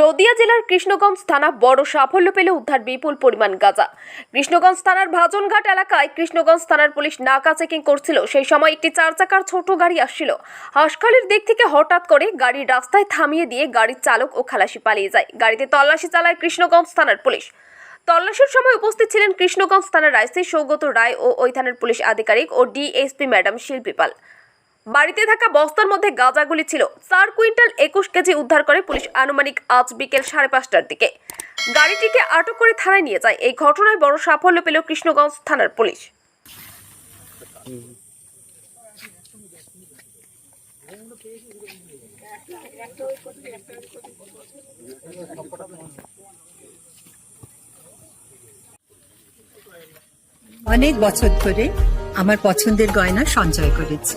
নদিয়া জেলার কৃষ্ণগঞ্জ থানা বড় সাফল্য পেলে উদ্ধার বিপুল পরিমাণ গাঁজা। কৃষ্ণগঞ্জ থানার ভাজনঘাট এলাকায় কৃষ্ণগঞ্জ থানার পুলিশ নাকা চেকিং করছিল। সেই সময় একটি চার চাকার ছোট গাড়ি আসছিল। হাসখালির দিক থেকে হঠাৎ করে গাড়ির রাস্তায় থামিয়ে দিয়ে গাড়ির চালক ও খালাসি পালিয়ে যায়। গাড়িতে তল্লাশি চালায় কৃষ্ণগঞ্জ থানার পুলিশ। তল্লাশির সময় উপস্থিত ছিলেন কৃষ্ণগঞ্জ থানার আইসি সৌগত রায় ও ওই থানার পুলিশ আধিকারিক ও ডিএসপি ম্যাডাম শিল্পী পাল। বাড়িতে থাকা বস্তার মধ্যে গাঁজাগুলি ছিল। চার কুইন্টাল একুশ কেজি উদ্ধার করে পুলিশ আনুমানিক আজ বিকেল সাড়ে পাঁচটার দিকে। গাড়িটিকে আটক করে থানায় নিয়ে যায়। এই ঘটনায় বড় সাফল্য পেল কৃষ্ণগঞ্জ থানার পুলিশ। অনেক বছর ধরে আমার পছন্দের গয়না সঞ্চয় করেছি।